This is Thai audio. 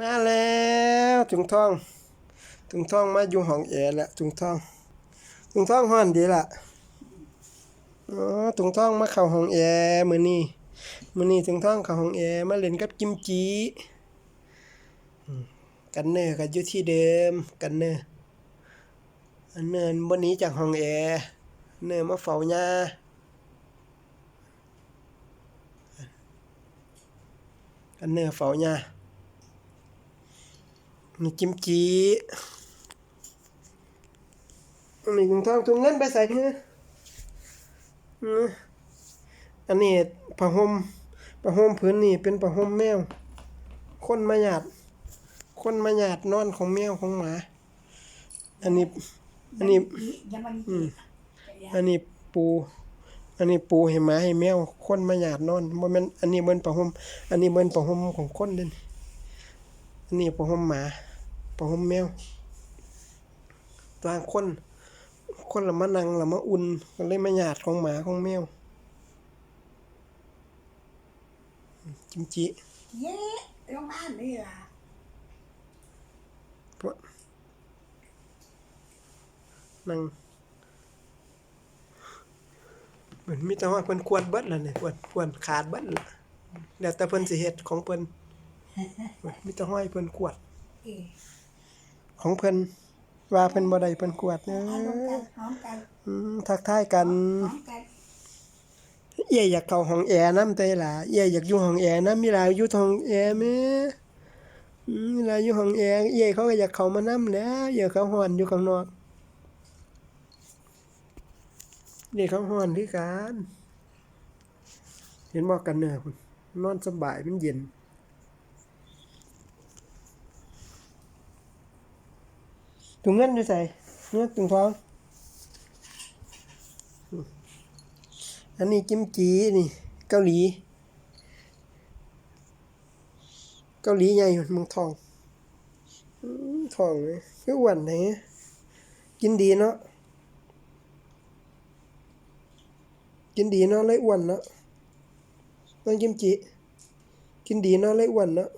มาแล้วถุงทองถุงทองมาอยู่ห้องแอร์แล้วถุงทองถุงทองฮ้อนดีล่ะอ๋อถุงทองมาเข้าห้องแอร์มื้อนี้มื้อนี้ถุงทองเข้าห้องแอร์มาเล่นกับกิมจิกันเนอร์ก็อยู่ที่เดิมกันเนอร์อันเนอร์บ่หนีจากห้องแอร์เนอร์มาเฝ้าย่ากันเนอร์เฝ้าย่า มีกิมจิมีถุงทองถุงเงินไปใส่เถอะอืมอันนี้ผ้าห่มผ้าห่มผืนนี่เป็นผ้าห่มแมว คนมาหยาด คนมาหยาดนอนของแมวของหมา อันนี้ อันนี้ยังมันอืมอันนี้ปู อันนี้ปูให้หมาให้แมว คนมาหยาดนอนบ่แม่นอันนี้เบิ่นผ้าห่มอันนี้เบิ่นผ้าห่มของคนเด่นอั นนี้ผ้าห่มหมาผ้าห่มแมวต่างคน คนละมานั่งละมาอุ่นก็เลยมาหยาดของหมาของแมวจิมจิเย้โรงพยาบาลนี่ล่ะพวกนั่งเหมือนมีแต่ว่าเพิ่นควรเบิดแล้วเนี่ยควรควรขาดเบิดแล้วแล้วแต่เพิ่นสิเฮ็ดของเพิ่น มีแต่ห้อยเพิ่นขวดเออของเพิ่นว่าเพิ่นบ่ได้เพิ่นขวดเนอเอาลงกัะนหอมกันอืมทักทายกันหอมกันเอี้ยอยากเข้าห้องแอร์นำแต่ล่ะเอี้ยอยากอยู่ห้องแอร์นำมีหลายอยู่ห้องแอร์แม่อืมมีหลายอยู่ห้องแอร์เอี้ยเขาก็อยากเข้ามานำแหล้วเอี้ยเขาฮ้อนอยู่ข้างนอกเอี้ยเขาฮ้อนคือกันเห็นบ่กันเนอพุ่นนอนสบายมันเย็น ถุงเงินอยู่ไสเงินถุงทอง อันนี้กิมจีนี่ เกาหลี เกาหลีใหญ่อยู่เมืองทองทองเลยคืออ้วนไหนกินดีเนาะ กินดีเนาะเลยอ้วนเนาะน้องกิมจิ กินดีเนาะเลยอ้วนเนาะ